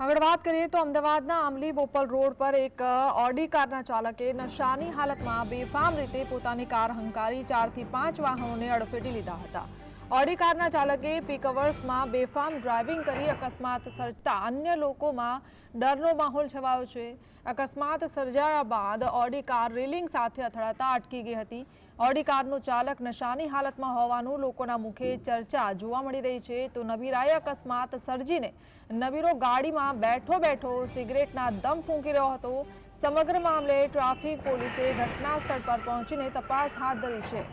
આગળ વાત કરીએ તો અમદાવાદના આમલી બોપલ રોડ પર એક ઓડી કારના ચાલકે નશાની હાલતમાં બેફામ રીતે પોતાની કાર હંકારી ચારથી પાંચ વાહનોને અડફેટી લીધા હતા. ઓડી કારના ચાલકે પીકઅવર્સમાં બેફામ ડ્રાઇવિંગ કરી અકસ્માત સર્જતા અન્ય લોકોમાં ડરનો માહોલ છવાયો છે. અકસ્માત સર્જાયા બાદ ઓડી કાર રેલિંગ સાથે અથડાતા અટકી ગઈ હતી. ઓડી કારનો ચાલક નશાની હાલતમાં હોવાનું લોકોના મુખે ચર્ચા જોવા મળી રહી છે. તો નબીરાએ અકસ્માત સર્જીને નબીરો ગાડીમાં બેઠો બેઠો સિગરેટના દમ ફૂંકી રહ્યો હતો. સમગ્ર મામલે ટ્રાફિક પોલીસે ઘટના સ્થળ પર પહોંચીને તપાસ હાથ ધરી છે.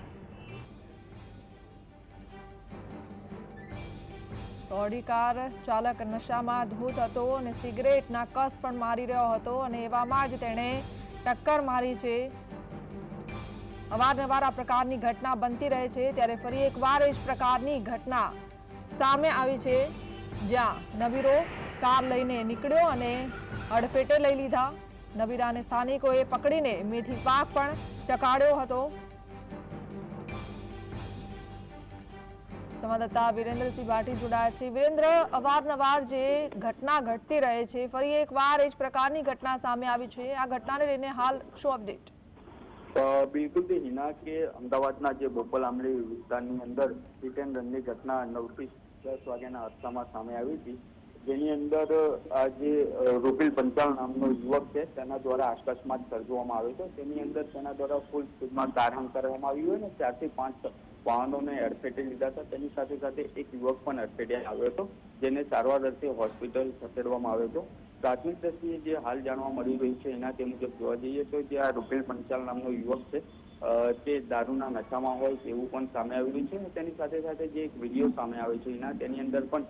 તો ઓડી કાર ચાલક નશામાં ધૂત હતો અને સિગરેટના કસ પણ મારી રહ્યો હતો અને એવામાં જ તેણે ટક્કર મારી છે. અવારનવાર આ પ્રકારની ઘટના બનતી રહે છે, ત્યારે ફરી એકવાર એ જ પ્રકારની ઘટના સામે આવી છે. જ્યાં નબીરો કાર લઈને નીકળ્યો અને અડફેટે લઈ લીધા. નબીરાને સ્થાનિકોએ પકડીને મેથી પાક પણ ચકાડ્યો હતો. સંવાદદાતા વિરેન્દ્રસિંહ ભાટી જોડાયા છે. વિરેન્દ્ર, અવારનવાર જે ઘટના ઘટતી રહે છે, ફરી એકવાર એ જ પ્રકારની ઘટના સામે આવી છે. આ ઘટનાને લઈને હાલ શું અપડેટ? બિલકુલ તે હિના કે અમદાવાદના જે બોપલ આમલી વિસ્તારની અંદર હિટ એન્ડ રનની ઘટના નવથી દસ વાગ્યાના અરસામાં સામે આવી હતી. જેની અંદર આ જે રૂપિલ પંચાલ નામનો યુવક છે, તેના દ્વારા અકસ્માત સર્જવામાં આવ્યો હતો તેની અંદર તેના દ્વારા ફૂલ સ્પીડમાં કારહંગ કરવામાં આવ્યું હોય ને, ચારથી પાંચ વાહનોને અડફેટે લીધા હતા. તેની સાથે સાથે એક યુવક પણ અડફેટે આવ્યો હતો, જેને સારવાર અર્થે હોસ્પિટલ ખસેડવામાં આવ્યો હતો. પ્રાથમિક દ્રષ્ટિએ જે હાલ જાણવા મળી રહ્યું છે, એના તે મુજબ જોવા જઈએ તો જે આ રૂપિલ પંચાલ નામનો યુવક છે તે દારૂના નશામાં હોય તેવું પણ સામે આવ્યું છે. અને તેની સાથે સાથે જે એક વીડિયો સામે આવે છે એના, તેની અંદર પણ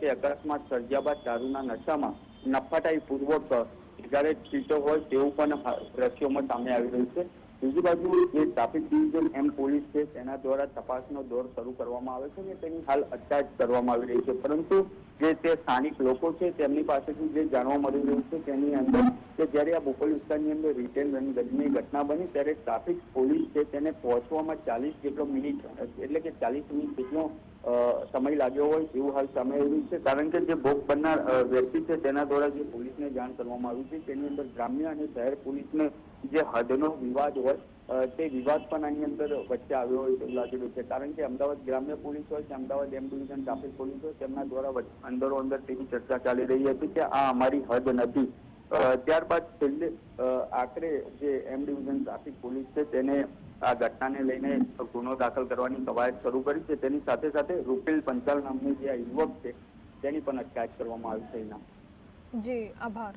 તે અકસ્માત સર્જ્યા બાદ દારૂના નશામાં નફાટાઈ પૂર્વક સિગારેટ પીતો હોય તેવું પણ દ્રશ્યોમાં સામે આવી રહ્યું છે. બીજી બાજુ જે ટ્રાફિક ડિવિઝન એમ પોલીસ છે, તેના દ્વારા તપાસનો દોર શરૂ કરવામાં આવે છે અને તેની હાલ અટકાયત કરવામાં આવી રહી છે. પરંતુ જે તે સ્થાનિક લોકો છે, તેમની પાસેથી જે જાણવા મળી રહ્યું છે, તેની અંદર કે જ્યારે આ બોપલ વિસ્તારની અંદર રિટેલ રન ઘટના બની, ત્યારે ટ્રાફિક પોલીસ છે, તેને પહોંચવામાં ચાલીસ જેટલો મિનિટ એટલે કે ચાલીસ મિનિટ જેટલો સમય લાગ્યો હોય એવું હાલ સામે આવ્યું છે. કારણ કે જે ભોગ બનનાર વ્યક્તિ છે, તેના દ્વારા જે પોલીસને જાણ કરવામાં આવી છે, તેની અંદર ગ્રામ્ય અને શહેર પોલીસને જે હદનો વિવાદ હોય તે વિવાદ પણ આની અંદર વચ્ચે આવ્યો હોય તેવું લાગેલું છે. કારણ કે અમદાવાદ ગ્રામ્ય પોલીસ હોય કે Ahmedabad M division traffic police હોય તેમના દ્વારા અંદરો અંદર તેની ચર્ચા ચાલી રહી હતી કે આ અમારી હદ નથી. ત્યારબાદ છેલ્લે આખરે જે એમ ડિવિઝન ટ્રાફિક પોલીસ છે, તેને આ ઘટનાને લઈને ગુનો દાખલ કરવાની કવાયત શરૂ કરી છે. તેની સાથે સાથે રૂપેલ પંચાલ નામની જે યુવક છે, તેની પણ અટકાયત કરવામાં આવી છે. જી, આભાર.